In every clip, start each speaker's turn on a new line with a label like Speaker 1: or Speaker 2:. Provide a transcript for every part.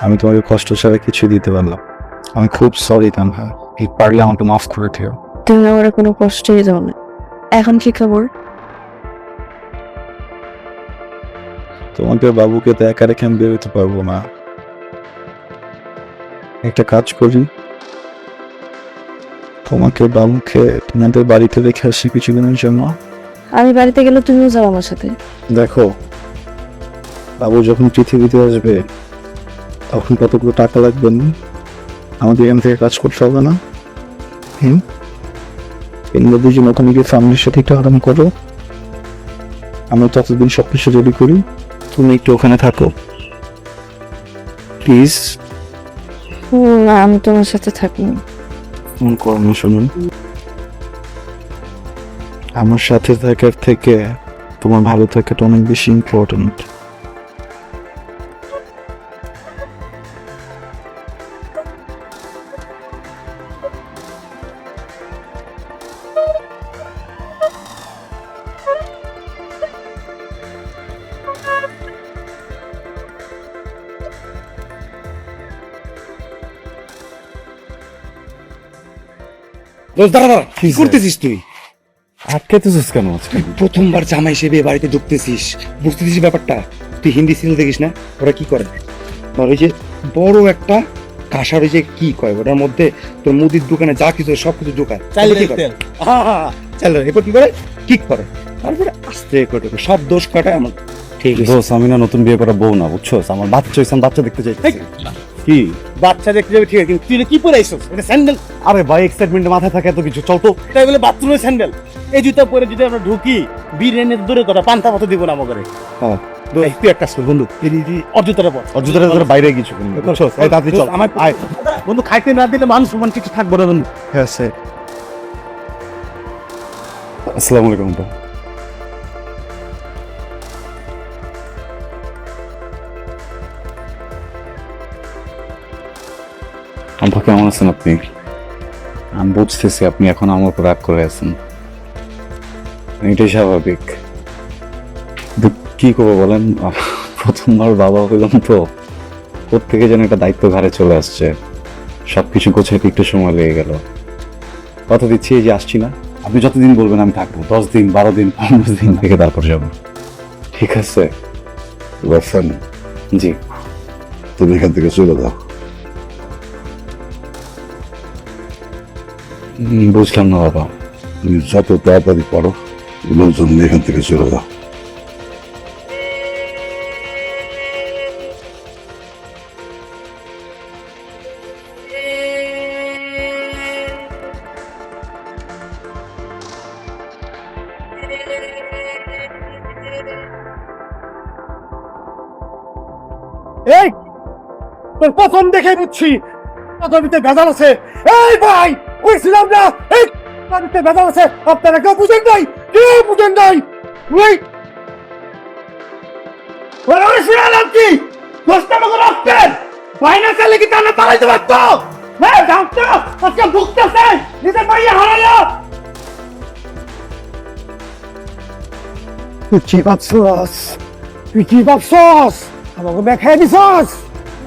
Speaker 1: আমি তোমাকে কষ্ট ছাড়া কিছু দিতে পারলাম আমি খুব সরি তানহা। এই পারলে আমাকে মাফ করে দিও।
Speaker 2: তুমি আমার কোনো কষ্টই দাও না। এখন কি খবর?
Speaker 1: তোমাকে বাবুকে তো একা রেখে আমি বেরোতে পারব না। একটা কাজ করি। তোমাকে বাবুকে তোমাদের বাড়িতে রেখে আসি কিছুদিনের জন্য।
Speaker 2: আমি বাড়িতে গেলে তুমিও যাও আমার সাথে।
Speaker 1: দেখো বাবু যখন পৃথিবীতে আসবে তখন কতগুলো টাকা লাগবে না? আমাদের এখান থেকে কাজ করতে হবে না। হুম? এগুলো দুজন ওখানে গিয়ে ফ্যামিলির সাথে একটু আরাম করো। আমরা ততদিন সব কিছু রেডি করি। তুমি একটু ওখানে থাকো। প্লিজ
Speaker 2: না আমি তোমার সাথে থাকি।
Speaker 1: ফোন করো না শুনুন। আমার সাথে থাকার থেকে তোমার ভালো থাকাটা অনেক বেশি ইম্পর্টেন্ট
Speaker 3: দোস্ত দাঁড়া দাঁড়া। কি? করতেছিস তুই?
Speaker 1: কেন আজকে?
Speaker 3: প্রথমবার জামা হিসেবে এ বাড়িতে ঢুকতেছিস। বুঝতেছিস ব্যাপারটা? তুই হিন্দি সিরিয়াল দেখিস না? ওরা কি করে? ধর ওই যে বড় একটা কাঁসার ওই যে কি কয় ওটার মধ্যে তোর মুদির দোকানে যা কিছু সব কিছু ঢোকায় চাইলে কি করে। চাইলে এরপর কি করে? কিক করে। তারপরে আস্তে করে সব দোষ কাটায় আমার। ঠিক আছে।
Speaker 4: দোষ আমি না নতুন বিয়ে করা বউ না বুঝছ? আমার বাচ্চা হয়েছে বাচ্চা দেখতে চাই কি?
Speaker 3: বাচ্চা দেখতে যাবে ঠিক আছে কিন্তু তুই এটা কি পরে আইসস? এটা স্যান্ডেল
Speaker 4: আরে ভাই এক্সাইটমেন্টে মাথায় থাকে এত কিছু চল তো।
Speaker 3: তাই বলে বাথরুমের স্যান্ডেল এই জুতা পরে যদি আমরা ঢুকি বিরিয়ানির দূরে কথা পান্তা মতো দিব না আমাকে
Speaker 4: হ্যাঁ।
Speaker 3: তুই একটা আসল বন্ধু এই, পর।
Speaker 4: অযোধ্যা ধরে বাইরে কিছু তাড়াতাড়ি চল
Speaker 3: আমার আয়। বন্ধু খাইতে না দিলে মানুষ সমান কিছু থাকব না বন্ধু।
Speaker 1: হ্যাঁ স্যার।
Speaker 4: আসসালামু আলাইকুম আব্বা কেমন আছেন আপনি? আমি বুঝতেছি আপনি এখন আমার উপর রাগ করে আছেন। এটাই স্বাভাবিক। কি করব বলেন? প্রথমবার বাবা হইলাম তো। থেকে যেন একটা দায়িত্ব ঘাড়ে চলে আসছে। সব কিছু গোছাইতে একটু সময় লেগে গেল। কথা দিচ্ছি, এই যে আসছি না। আপনি যতদিন বলবেন আমি থাকব। দশ দিন, বারো দিন, পনেরো দিন থেকে তারপর যাব। ঠিক আছে? জি।
Speaker 5: তুমি এখান থেকে চলে যাও।
Speaker 4: বুঝলাম না বাবা।
Speaker 5: তুমি যত তাড়াতাড়ি পারো লোকজন এখান থেকে চলে যাও।
Speaker 3: এই, তোর প্রথম দেখে বুঝছি ভিতরে ভেজাল আছে। এই ভাই! কইছিলাম না, এই ভিতরে ভেজাল আছে, আপনারা কেউ বুঝেন নাই, কেউ বুঝেন নাই। ওই, ওরা শুনালাম কি? দশটা মতো রাখতেন বাইনা চালে কি তাহলে পালাইতে পারতো? হ্যাঁ ডাক্তার আজকে ভুগতেছে, নিজের মাইয়া হারালো তুই কি ভাবছস? তুই কি ভাবছস? আমাকে দেখাই দিছস?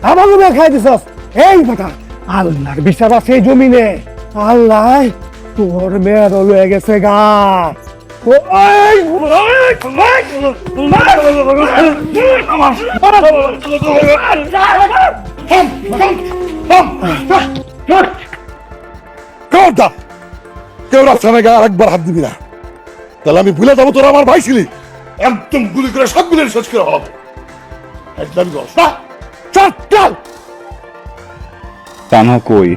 Speaker 3: আমাকে দেখাই দিছস? এই কথা আল্লাহর বিচার আছে জমিনে। আল্লাহ তোর মেয়ের লয়ে গেছে গা।
Speaker 5: কেউ রাস্তানে আরেকবার হাত দিবি না। তাহলে আমি ভুলে যাব তোরা আমার ভাই ছিলি। একদম গুলি করে সবগুলোর শেষ করে হবে একদম চল চল
Speaker 4: তানহা কই?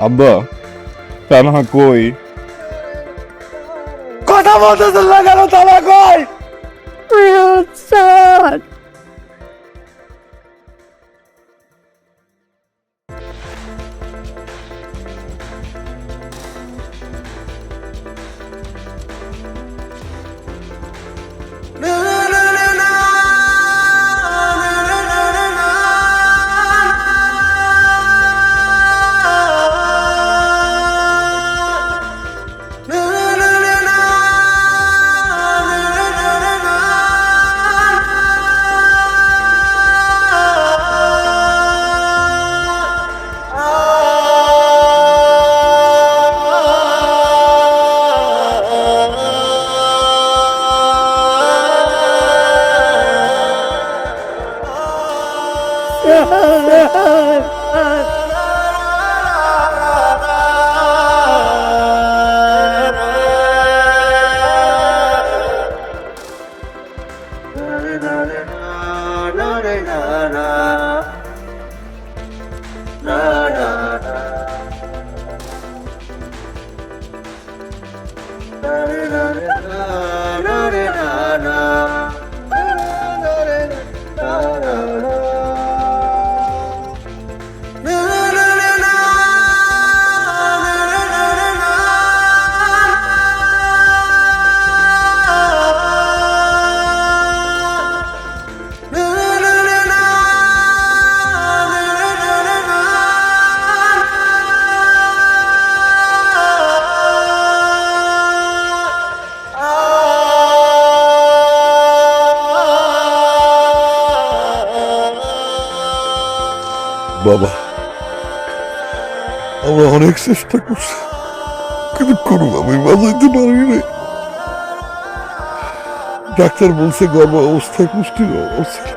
Speaker 4: আব্বা তানহা কই?
Speaker 3: কথা বলতেছেন না কেন তালা কই?
Speaker 2: da da
Speaker 5: বাবা, আমরা অনেক চেষ্টা করছি, কিন্তু কোনো আমি বাজাইতে পারি না ডাক্তার বলছে, গর্ভ অবস্থায় পুষ্টির অবস্থা।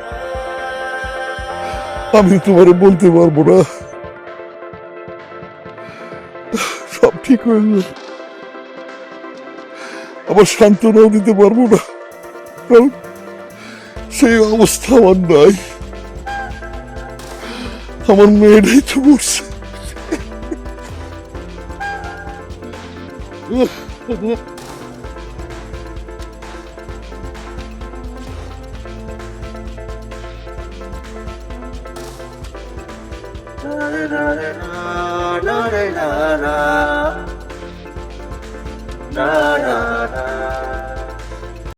Speaker 5: আমি তোমারে বলতে পারব না। সব ঠিক হয়ে যাবে। আবার সান্ত্বনাও দিতে পারব না। কারণ সেই অবস্থা আমার নাই। আমার মেয়েটাই তো মরছে
Speaker 6: na na